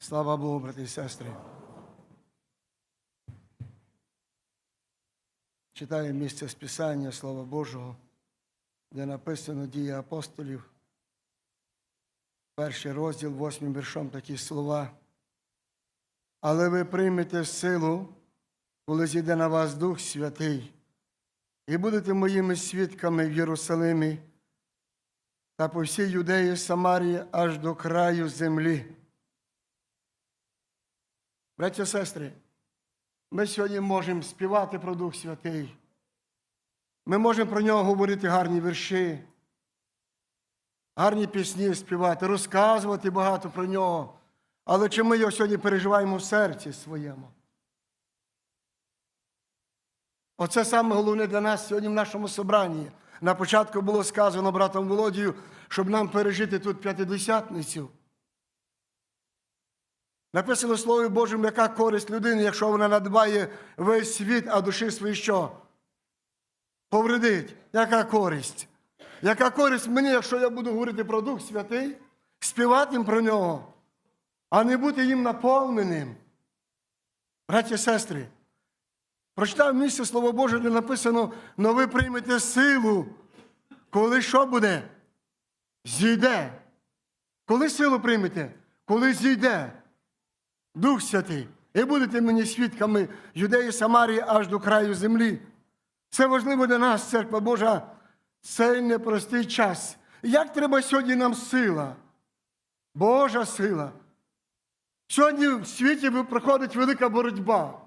Слава Богу, брати і сестри. Читаємо місце з Писання Слова Божого, де написано дії апостолів. Перший розділ, восьмим віршом такі слова. Але ви приймете силу, коли зійде на вас Дух Святий, і будете моїми свідками в Єрусалимі та по всій юдеї Самарії аж до краю землі. Браття і сестри, ми сьогодні можемо співати про Дух Святий. Ми можемо про нього говорити гарні вірші, гарні пісні співати, розказувати багато про нього. Але чи ми його сьогодні переживаємо в серці своєму? Оце саме головне для нас сьогодні в нашому собранні. На початку було сказано братом Володію, щоб нам пережити тут п'ятидесятницю. Написано в Слові Божому, яка користь людини, якщо вона надбає весь світ, а душі свої що? Повредить. Яка користь? Яка користь мені, якщо я буду говорити про Дух Святий, співати їм про нього, а не бути їм наповненим? Браті і сестри, прочитав місце Слово Боже, де написано, но ви приймете силу, коли що буде? Зійде. Коли силу приймете? Коли зійде. Дух Святий, і будете мені свідками юдеї Самарії аж до краю землі. Це важливо для нас, церква Божа, цей непростий час. Як треба сьогодні нам сила? Божа сила. Сьогодні в світі проходить велика боротьба.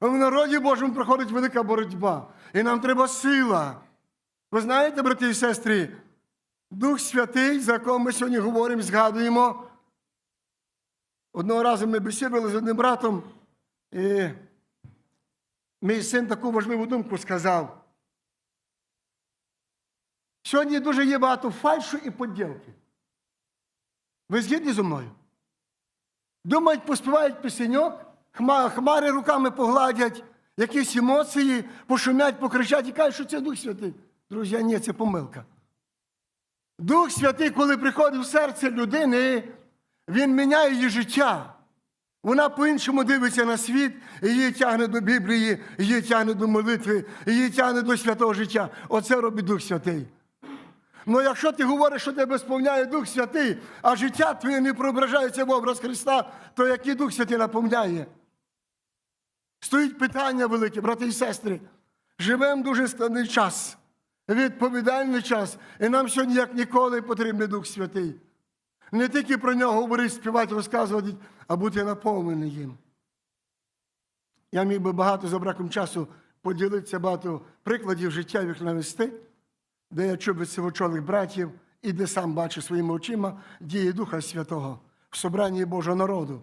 В народі Божому проходить велика боротьба. І нам треба сила. Ви знаєте, брати і сестри, Дух Святий, за якого ми сьогодні говоримо, згадуємо. Одного разу ми бесідували з одним братом, і мій син таку важливу думку сказав. Сьогодні дуже є багато фальшу і поділки. Ви згідні зі мною? Думають, поспівають пісеньок, хмари руками погладять, якісь емоції, пошумять, покричать і кажуть, що це Дух Святий. Друзі, ні, це помилка. Дух Святий, коли приходить в серце людини, він міняє її життя. Вона по-іншому дивиться на світ, і її тягне до Біблії, її тягне до молитви, її тягне до святого життя. Оце робить Дух Святий. Ну якщо ти говориш, що тебе сповняє Дух Святий, а життя твоє не проображається в образ Христа, то який Дух Святий наповняє? Стоїть питання велике, брати і сестри. Живемо дуже складний час, відповідальний час, і нам сьогодні, як ніколи, потрібний Дух Святий. Не тільки про нього говорити, співати, розказувати, а бути наповнений їм. Я міг би багато за браком часу поділитися багато прикладів життєвих навести, де я чув від сивочолих братів і де сам бачу своїми очима дії Духа Святого в собранні Божого народу.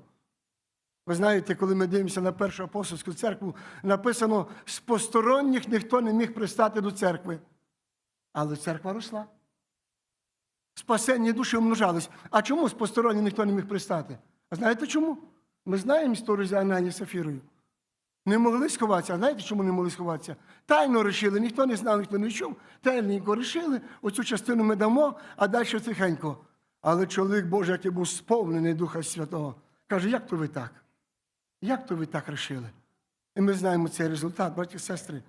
Ви знаєте, коли ми дивимося на першу апостольську церкву, написано, з посторонніх ніхто не міг пристати до церкви. Але церква росла. Спасенні душі умножались. А чому з посторонніх ніхто не міг пристати? А знаєте чому? Ми знаємо історію з Анані Сафірою. Не могли сховатися. А знаєте, чому не могли сховатися? Тайно рішили, ніхто не знав, ніхто не чув. Тайненько рішили, оцю частину ми дамо, а далі тихенько. Але чоловік Божий, який був сповнений Духа Святого, каже, як то ви так? Як то ви так рішили? І ми знаємо цей результат, браті і сестри.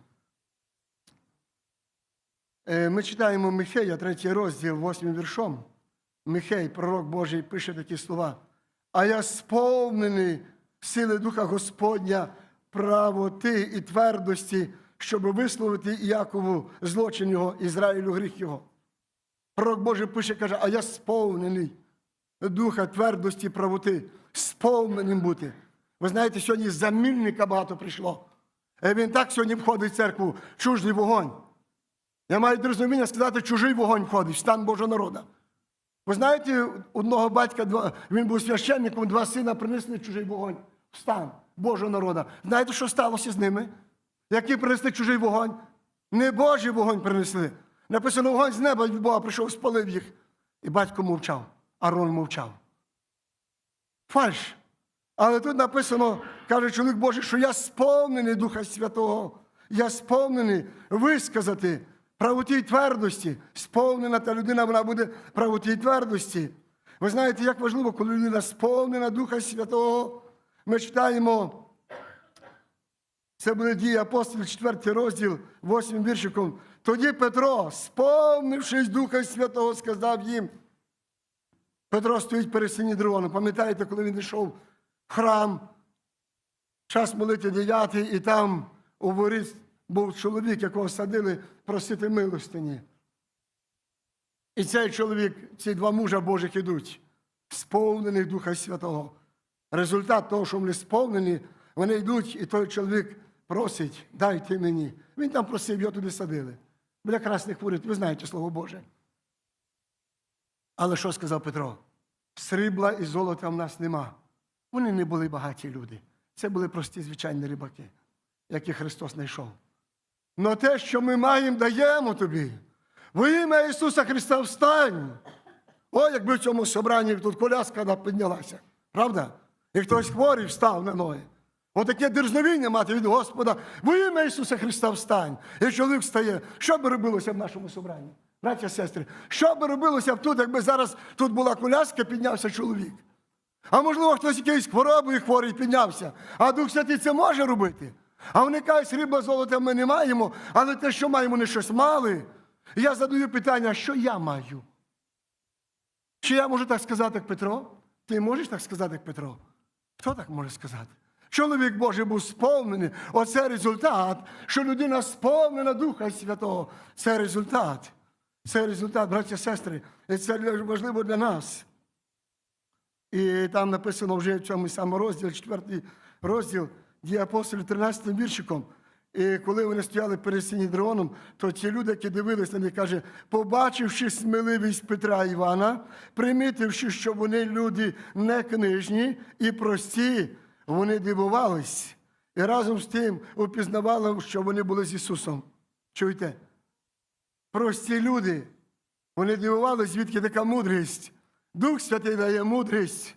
Е, Ми читаємо Михея, третій розділ, восьмим віршом. Михей, пророк Божий, пише такі слова. А я сповнений сили Духа Господня, правоти і твердості, щоб висловити Іакову злочин його, Ізраїлю гріх його. Пророк Божий пише, каже, а я сповнений духа твердості, правоти, сповненим бути. Ви знаєте, сьогодні замільника багато прийшло. Е, Він так сьогодні входить в церкву, чужий вогонь. Я маю розуміння сказати, чужий вогонь входить, в стан Божого народу. Ви знаєте, одного батька, він був священником, два сина принесли чужий вогонь в стан Божого народу. Знаєте, що сталося з ними? Які принесли чужий вогонь? Не Божий вогонь принесли. Написано, вогонь з неба від Бога прийшов, спалив їх. І батько мовчав, Арон мовчав. Фальш. Але тут написано, каже чоловік Божий, що я сповнений Духа Святого. Я сповнений висказати правоті й твердості. Сповнена та людина вона буде правоті й твердості. Ви знаєте, як важливо, коли людина сповнена Духа Святого. Ми читаємо, це буде дії апостолів, 4 розділ, 8 віршиком. Тоді Петро, сповнившись Духа Святого, сказав їм. Петро стоїть перед Синідроном. Пам'ятаєте, коли він йшов в храм, час молити дев'ятий, і там у воріт був чоловік, якого садили просити милостині. І цей чоловік, ці два мужа Божих ідуть, сповнених Духа Святого. Результат того, що вони сповнені, вони йдуть, і той чоловік просить, дайте мені. Він там просив, його туди садили. Біля красних воріт, ви знаєте Слово Боже. Але що сказав Петро? Срібла і золота в нас нема. Вони не були багаті люди. Це були прості звичайні рибаки, яких Христос знайшов. Но те, що ми маємо, даємо тобі. Во ім'я Ісуса Христа встань. О, якби в цьому собранні тут коляска піднялася. Правда? І хтось хворий встав на ноги. Отаке дерзновіння мати від Господа. Во ім'я Ісуса Христа встань. І чоловік встає. Що би робилося в нашому собранні? Браття, сестри, що би робилося тут, якби зараз тут була коляска, піднявся чоловік? А можливо, хтось якоюсь хворобою хворий піднявся. А Дух Святий це може робити. А вони кажуть, срібла золота ми не маємо, але те, що маємо, вони щось мали. І я задаю питання, що я маю? Чи я можу так сказати, як Петро? Ти можеш так сказати, як Петро? Хто так може сказати? Чоловік Божий був сповнений. Оце результат, що людина сповнена Духа Святого. Це результат. Це результат, браття сестри. І це важливо для нас. І там написано вже в цьому самому розділі, четвертий розділ, дії апостолів 13 віршиком. І коли вони стояли перед Синідроном, то ті люди, які дивилися них, каже, побачивши сміливість Петра Івана, примітивши, що вони люди не книжні і прості, вони дивувались. І разом з тим упізнавали, що вони були з Ісусом. Чуєте? Прості люди. Вони дивувалися, звідки така мудрість. Дух Святий дає мудрість.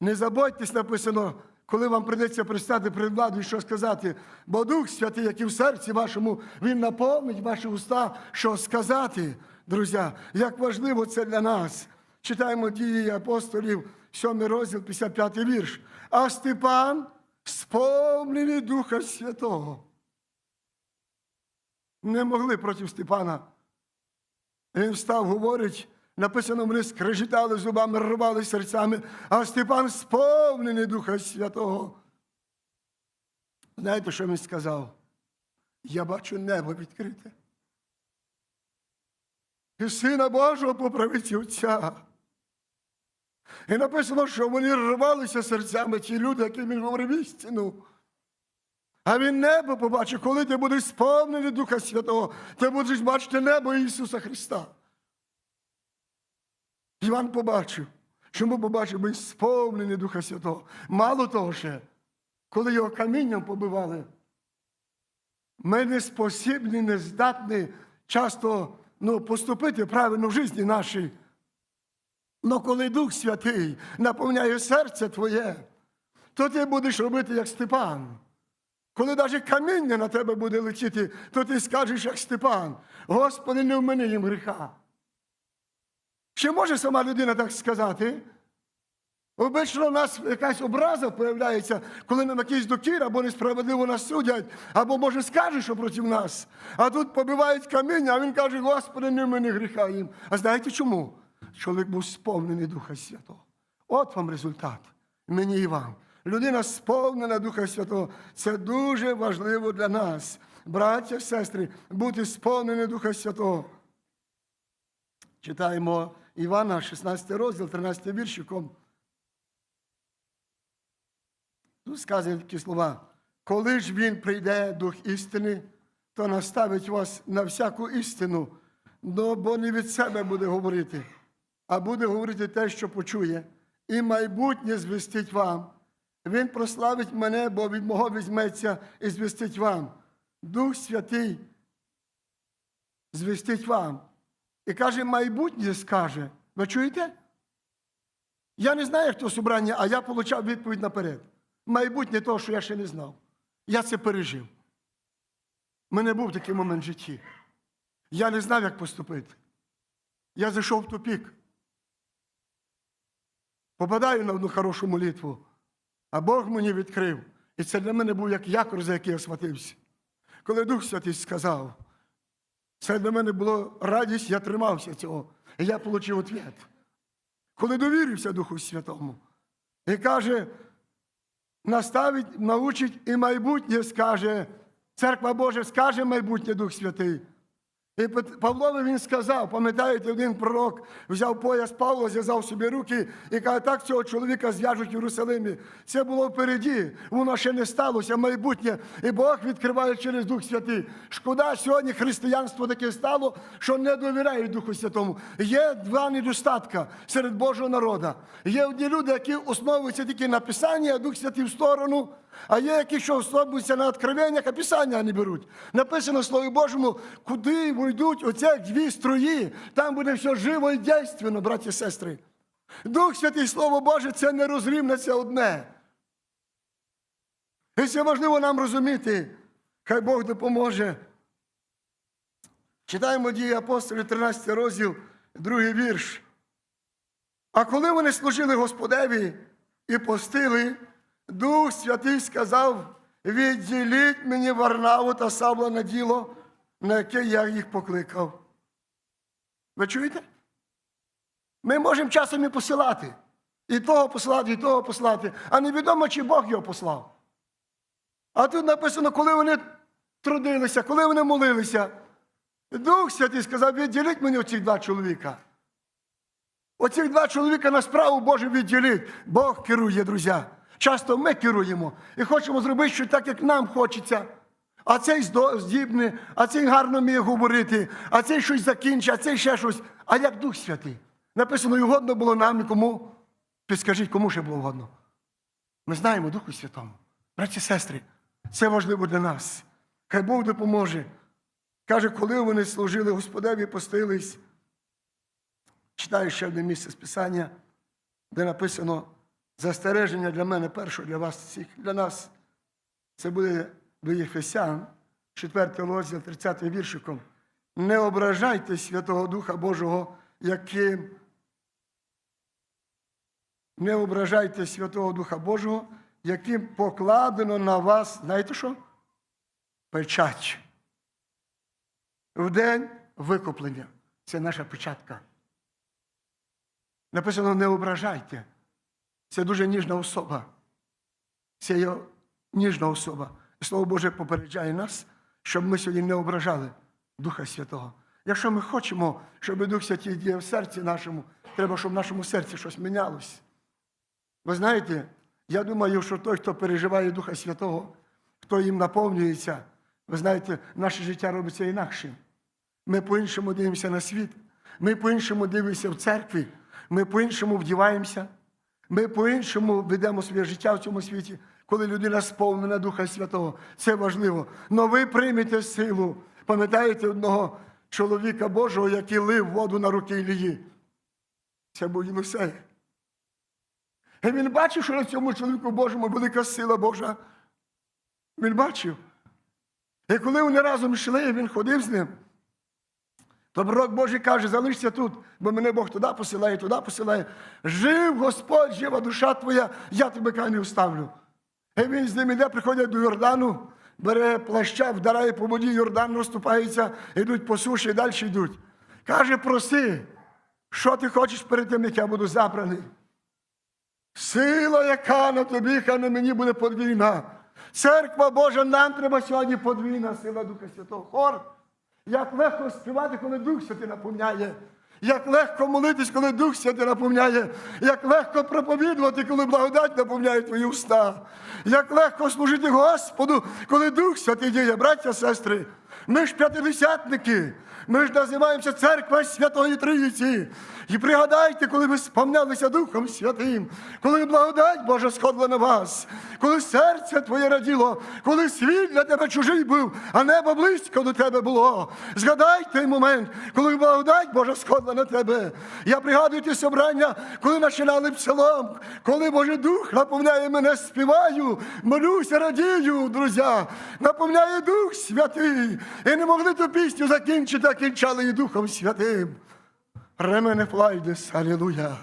Не забудьтесь, написано, коли вам прийдеться пристати перед владою, що сказати. Бо Дух Святий, який в серці вашому, Він наповнить ваші уста, що сказати. Друзі, як важливо це для нас. Читаємо дії апостолів, 7 розділ, 55 вірш. А Степан сповнений Духа Святого. Не могли проти Степана. Він встав, говорить, написано, вони скрежетали зубами, рвали серцями, а Степан сповнений Духа Святого. Знаєте, що він сказав? Я бачу небо відкрите. І Сина Божого по правиці Отця. І написано, що вони рвалися серцями, ті люди, яким він говорив істину. А він небо побачив, коли ти будеш сповнений Духа Святого, ти будеш бачити небо Ісуса Христа. Іван побачив. Чому побачив, бо він сповнений Духа Святого. Мало того ще, коли його камінням побивали, ми не спосібні, не здатні часто ну, поступити правильно в житті нашій. Но коли Дух Святий наповняє серце твоє, то ти будеш робити, як Степан. Коли навіть каміння на тебе буде летіти, то ти скажеш, як Степан, Господи, не вмени їм гріха. Чи може сама людина так сказати? Обично у нас якась образа появляється, коли нам якийсь докір або несправедливо нас судять, або, може, скаже, що проти нас. А тут побивають каміння, а він каже, Господи, не вмени гріха їм. А знаєте чому? Чоловік був сповнений Духа Святого. От вам результат. Мені і вам. Людина сповнена Духа Святого. Це дуже важливо для нас, браття, сестри, бути сповнені Духа Святого. Читаємо Івана, 16 розділ, 13 віршиком. Тут сказані такі слова. Коли ж він прийде Дух істини, то наставить вас на всяку істину, Ну, бо не від себе буде говорити, а буде говорити те, що почує, і майбутнє звістить вам. Він прославить мене, бо від мого візьметься і звістить вам. Дух Святий звістить вам. І каже, майбутнє скаже. Ви чуєте? Я не знаю, хто собрання, а я отримав відповідь наперед. Майбутнє того, що я ще не знав. Я це пережив. У мене був такий момент в житті. Я не знав, як поступити. Я зайшов в тупік. попадаю на одну хорошу молитву, а Бог мені відкрив. І це для мене був як якор, за який я схватився. Коли Дух Святий сказав, це для мене була радість, я тримався цього. І я отримав відповідь. Коли довірився Духу Святому, і каже, наставить, научить і майбутнє скаже, Церква Божа скаже майбутнє Дух Святий. І Павлові він сказав, пам'ятаєте, один пророк взяв пояс Павла, зв'язав собі руки і каже, так цього чоловіка зв'яжуть в Єрусалимі. Це було впереді, воно ще не сталося, майбутнє. І Бог відкриває через Дух Святий. Шкода, сьогодні християнство таке стало, що не довіряють Духу Святому. Є два недостатка серед Божого народу. Є одні люди, які основуються тільки на Писанні, а Дух Святий в сторону. А є які, що основуються на откровеннях, а Писання не беруть. Написано в Слові Божому, куди войдуть оці дві струї, там буде все живо і дійственно, браті і сестри. Дух Святий, Слово Боже, це не розрівне, це одне. І це важливо нам розуміти. Хай Бог допоможе. Читаємо дії апостолів, 13 розділ, другий вірш. А коли вони служили Господеві і постили, Дух Святий сказав: відділіть мені Варнаву та Савла на діло, на яке я їх покликав. Ви чуєте? Ми можемо часом і посилати. І того посилати, і того посилати. А невідомо, чи Бог його послав. А тут написано, коли вони трудилися, коли вони молилися. Дух Святий сказав, відділіть мені оці два чоловіка. Оцих два чоловіка на справу Божу відділить. Бог керує, друзі. Часто ми керуємо і хочемо зробити щось так, як нам хочеться. А цей здібний, а цей гарно вміє говорити, а цей щось закінчить, а цей ще щось. А як Дух Святий? Написано, і угодно було нам і кому. Підскажіть, кому ще було угодно? Ми знаємо Духу Святому. Браті і сестри, це важливо для нас. Хай Бог допоможе. Каже, коли вони служили Господеві, постились. Читаю ще одне місце з Писання, де написано застереження для мене перше, для вас всіх, для нас. Це буде до Єфесян, 4 розділ, 30 віршиком. Не ображайте Святого Духа Божого, яким не ображайте Святого Духа Божого, яким покладено на вас, знаєте що? Печать. В день викуплення. Це наша печатка. Написано, не ображайте. Це дуже ніжна особа. Це є ніжна особа. І Слово Боже попереджає нас, щоб ми сьогодні не ображали Духа Святого. Якщо ми хочемо, щоб Дух Святий діяв в серці нашому, треба, щоб в нашому серці щось мінялось. Ви знаєте, я думаю, що той, хто переживає Духа Святого, хто їм наповнюється, ви знаєте, наше життя робиться інакшим. Ми по-іншому дивимося на світ, ми по-іншому дивимося в церкві, ми по-іншому вдіваємося, ми по-іншому ведемо своє життя в цьому світі, коли людина сповнена Духа Святого. Це важливо. Но ви приймете силу. Пам'ятаєте одного чоловіка Божого, який лив воду на руки Ілії? Це був Єнусей. І він бачив, що на цьому чоловіку Божому велика сила Божа. Він бачив. І коли вони разом йшли, він ходив з ним. То пророк Божий каже, залишся тут, бо мене Бог туди посилає, туди посилає. Жив Господь, жива душа твоя, я тебе край не вставлю. І він з ним іде, приходять до Йордану, бере плаща, вдарає по воді, Йордан розступається, йдуть по суші і далі йдуть. Каже, проси, що ти хочеш перед тим, як я буду забраний. Сила, яка на тобі, хай на мені буде подвійна. Церква Божа, нам треба сьогодні подвійна сила Духа Святого. Хор. Як легко співати, коли Дух Святий наповняє. Як легко молитись, коли Дух Святий наповняє. Як легко проповідувати, коли благодать наповняє твої уста. Як легко служити Господу, коли Дух Святий діє, браття, сестри. Ми ж п'ятидесятники. Ми ж називаємося Церква Святої Трійці. І пригадайте, коли ви сповнялися Духом Святим, коли благодать Божа сходила на вас, коли серце твоє раділо, коли світ для тебе чужий був, а небо близько до тебе було. Згадай той момент, коли благодать Божа сходила на тебе. Я пригадую ті собрання, коли починали псалом, коли Божий Дух наповняє мене, співаю, молюся, радію, друзі, наповняє Дух Святий. І не могли ту пісню закінчити, а кінчали її Духом Святим. Ремене флайдес, алілуя.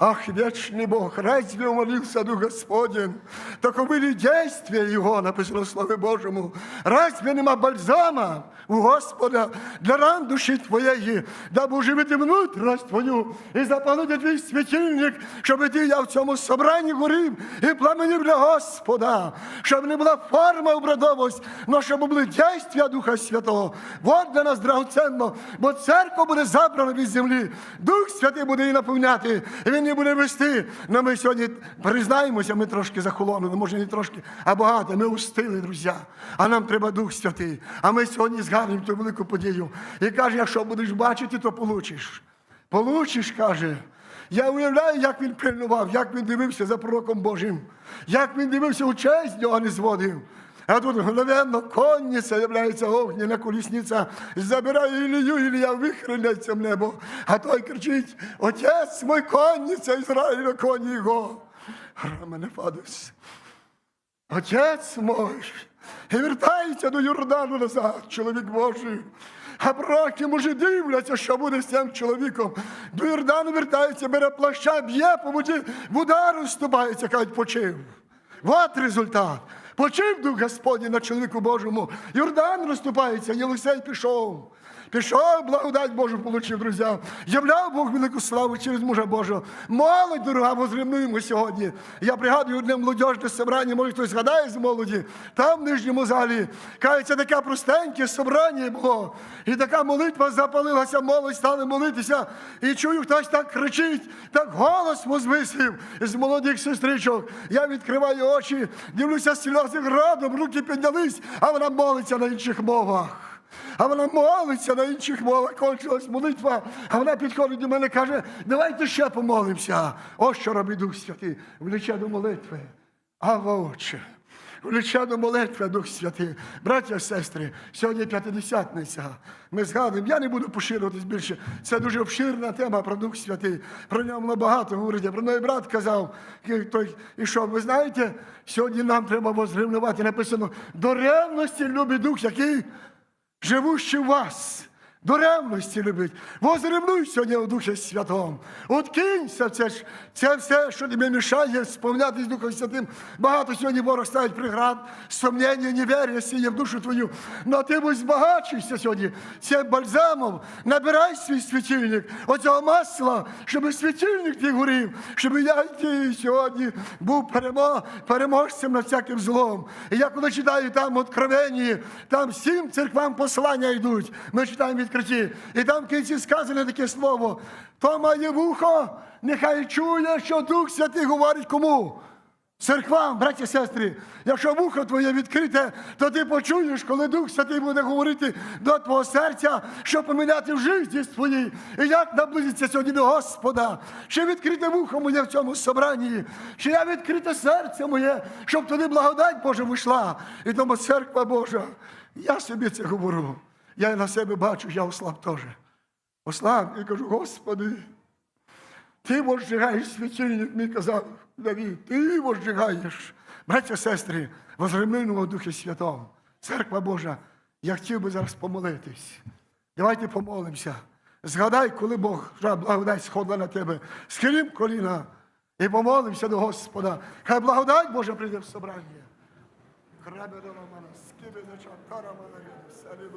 Ах, вечный Бог, разве умолился Дух Господень? Таковы ли действия Его, написано в Слове Божьему? Разве нема бальзама у Господа для ран душі Твоєї, дабы оживити внутрішність Твою і запалити твій світильник, щоб ти я в цьому собранні горів і пламенів для Господа, щоб не була форма обрадовость, но щоб були дійства Духа Святого. Вот для нас драгоценно, бо церква буде забрана від землі, Дух Святий буде її наповняти, і він не буде вести. Но ми сьогодні признаємося, ми трошки захолонули, може не трошки, а багато. Ми устили, друзі. А нам треба Дух Святий. А ми сьогодні згадуємо ту велику подію. І каже, якщо будеш бачити, то получиш. Получиш, каже. Я уявляю, як він пильнував, як він дивився за пророком Божим, як він дивився у честь нього не зводив. А тут мгновенно конниця являється огняна колісниця, забирає Ілію, Ілія вихриляється в небо. А той кричить: Отець мой конниця, Ізраїля, коні його. Рамене Фадус. Отець мой. І вертається до Йордану назад, чоловік Божий. А пророки може дивляться, що буде з цим чоловіком. До Йордану вертається, бере плаща, б'є по воді, в удар уступається, кажуть, почив. От результат. Почив дух Господній на чоловіку Божому. Йордан розступається, Єлисей пішов. Пішов, благодать Божу получив, друзі. Являв Бог велику славу через мужа Божого. Молодь, дорога, возрівнуємо сьогодні. Я пригадую одне молодіжне собрання, може хтось згадає з молоді, там в нижньому залі. Кажеться, таке простеньке собрання було. І така молитва запалилася, молодь стали молитися. І чую, хтось так кричить, так голос возвисив з молодих сестричок. Я відкриваю очі, дивлюся сльози градом, руки піднялись, а вона молиться на інших мовах. А вона молиться на інших мовах, кончилась молитва, а вона підходить до мене і каже, давайте ще помолимося. Ось що робить Дух Святий, влече до молитви. Ава Отче, влече до молитви Дух Святий. Браття і сестри, сьогодні п'ятидесятниця. Ми згадуємо, я не буду поширюватись більше. Це дуже обширна тема про Дух Святий. Про нього набагато говорити. Про неї брат казав, той, і що, ви знаєте, сьогодні нам треба возрівнувати. Написано, до ревності любить Дух, який живущий в вас, до ревності любить. Возревнуй сьогодні у Духі Святому. Откинься, це ж це все, що тобі мішає сповнятись Духом Святим. Багато сьогодні ворог ставить преград, сумнення, невір'я сіє в душу твою. Но ти будь збагачуйся сьогодні. Цим бальзамом набирай свій світильник, оцього масла, щоб світильник твій горів, щоб я ти сьогодні був перемо, переможцем над всяким злом. І я коли читаю там откровенні, там всім церквам послання йдуть. Ми читаємо відкриті. І там в кінці сказане таке слово. То має вухо, нехай чує, що Дух Святий говорить кому. Церквам, браті і сестри, якщо вухо твоє відкрите, то ти почуєш, коли Дух Святий буде говорити до твого серця, що поміняти в житті твоїй. І як наблизиться сьогодні до Господа, чи відкрите вухо моє в цьому собранні, чи я відкрите серце моє, щоб туди благодать Божа вийшла. І тому церква Божа, я собі це говорю. Я на себе бачу, я ослаб теж. Ослаб і кажу, Господи, ти возжигаєш світильник, мій казав Давід, ти возжигаєш. Браття, сестри, возремлиному Духі Святому, Церква Божа, я хотів би зараз помолитись. Давайте помолимося. Згадай, коли Бог благодать сходила на тебе, схилім коліна і помолимося до Господа. Хай благодать Божа прийде в собрання. Аллилуйя.